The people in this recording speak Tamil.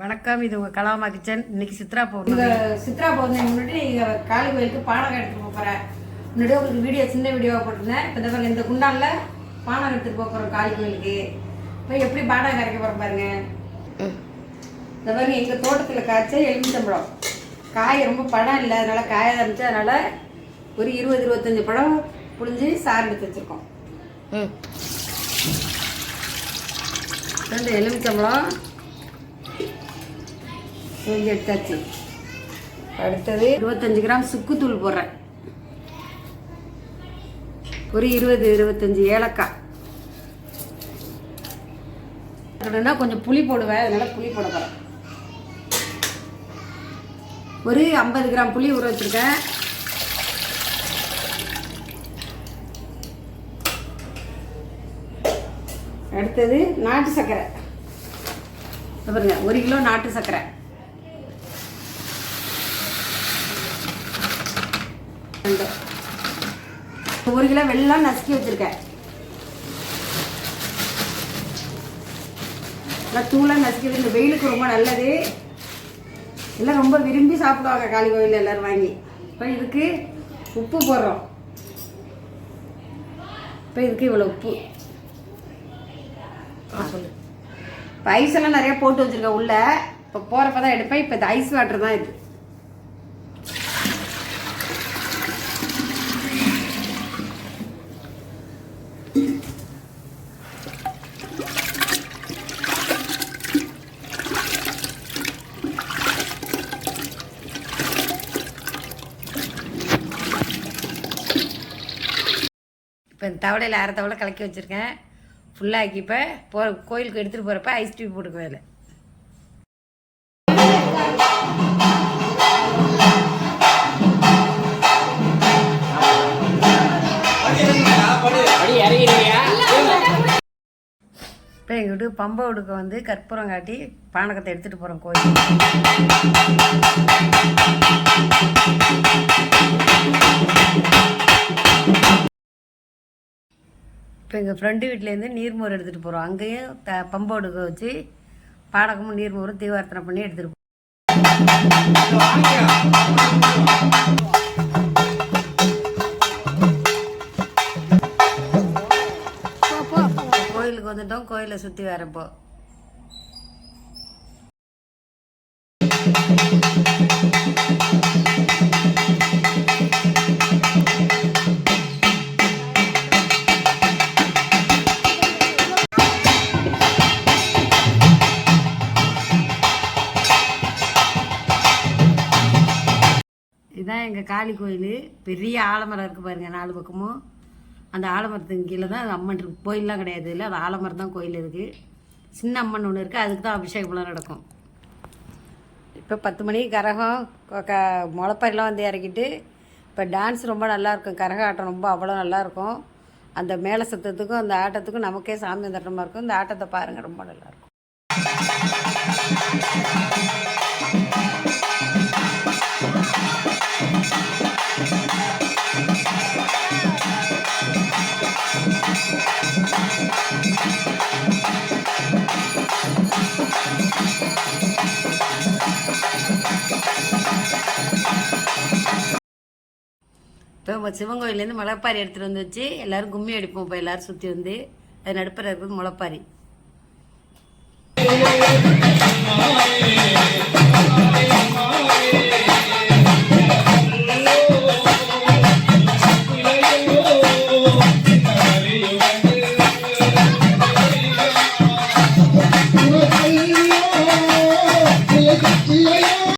வணக்கம் இது உங்கள் கலாமா கிச்சன். இன்னைக்கு சித்ரா இந்த பௌர்ணமி சித்ரா பௌர்ணமி முன்னாடி இங்க காளி கோயிலுக்கு பானகம் எடுத்துட்டு போக போறேன். முன்னாடி உங்களுக்கு வீடியோ சின்ன வீடியோவா போட்டிருந்தேன். இப்போ இந்த பாருங்க இந்த குண்டான்ல பானகம் எடுத்துட்டு போக போறோம் காளி கோயிலுக்கு. இப்போ எப்படி பானகம் கரைக்க போறோம் பாருங்க. இந்த பாருங்க எங்க தோட்டத்துல காய்ச்ச எலுமிச்சம்பழம். காய் ரொம்ப பழம் இல்லை அதனால காய இருந்துச்சு அதனால ஒரு இருபது இருபத்தஞ்சு பழம் புழிஞ்சு சாறு எடுத்து வச்சிருக்கோம். ம். ரெண்டு எலுமிச்சம்பழம் புழிஞ்சு எடுத்தாச்சு அடுத்தது இருபத்தஞ்சு கிராம் சுக்குத்தூள் போடுறேன். ஒரு இருபது இருபத்தஞ்சி ஏலக்காய். அப்படின்னா கொஞ்சம் புளி போடுவேன். அதனால் புளி போட போகிறேன் ஒரு ஐம்பது கிராம் புளி ஊற வச்சுருக்கேன். அடுத்தது நாட்டு சர்க்கரை. பாருங்க ஒரு கிலோ நாட்டு சர்க்கரை. ரெண்டு ஒரு கிலோ வெள்ளம் நசுக்கி வச்சிருக்கேன். நல்லா தூளாக நசுக்கிறது இந்த வெயிலுக்கு ரொம்ப நல்லது. எல்லாம் ரொம்ப விரும்பி சாப்பிடுவாங்க காளி கோவிலில் எல்லோரும் வாங்கி. இப்போ இதுக்கு உப்பு போடுறோம். இப்போ இதுக்கு இவ்வளோ உப்பு. சொல்லு. இப்போ ஐஸ் எல்லாம் நிறையா போட்டு வச்சுருக்கேன் உள்ளே. இப்போ போகிறப்ப தான் எடுப்பேன். இப்போ இந்த ஐஸ் வாட்டர் தான் இது. இப்போ இந்த தவளையில் அரை தவளை கலக்கி வச்சுருக்கேன். ஃபுல்லாக்கி இப்போ போ கோயிலுக்கு எடுத்துகிட்டு போகிறப்ப ஐஸ் டியூப் போட்டுக்குவேன் அதில். இப்போ எங்கள் வீட்டு பம்பை உடுக்க வந்து கற்பூரம் காட்டி பானகத்தை எடுத்துகிட்டு போகிறோம் கோயில் இப்போ எங்கள் ஃப்ரெண்டு வீட்டிலேருந்து நீர்மோர் எடுத்துகிட்டு போகிறோம் அங்கேயும் த பம்பை வச்சு பாடகமும் நீர்மோரும் தீவார்த்தனை பண்ணி எடுத்துகிட்டு போகிறோம் கோயிலுக்கு வந்துட்டோம். கோயிலை சுற்றி வரப்போ எங்கள் காளி கோயில் பெரிய ஆலமரம் இருக்குது பாருங்கள் நாலு பக்கமும். அந்த ஆலமரத்துக்கு கீழே தான் அம்மன் இருக்கு. கோயிலெலாம் கிடையாது இல்லை அது ஆலமரம் தான் கோயில் இருக்குது சின்ன அம்மன் ஒன்று இருக்குது அதுக்கு தான் அபிஷேகம்லாம் நடக்கும். இப்போ பத்து மணிக்கு கரகம் க- க முளைப்பறிலாம் வந்து இறக்கிட்டு இப்போ டான்ஸ் ரொம்ப நல்லாயிருக்கும் கரக ஆட்டம் ரொம்ப அவ்வளோ நல்லாயிருக்கும் அந்த மேலே சத்தத்துக்கும் அந்த ஆட்டத்துக்கும் நமக்கே சாமி வந்துட்டமாக இருக்கும். இந்த ஆட்டத்தை பாருங்கள் ரொம்ப நல்லாயிருக்கும் இப்போ நம்ம சிவன் கோயிலேருந்து முளைப்பாரி எடுத்துகிட்டு வந்து வச்சு எல்லோரும் கும்மி அடிப்போம் இப்போ எல்லோரும் சுற்றி வந்து. அது நடுப்புற இருக்கிறது முளைப்பாரி.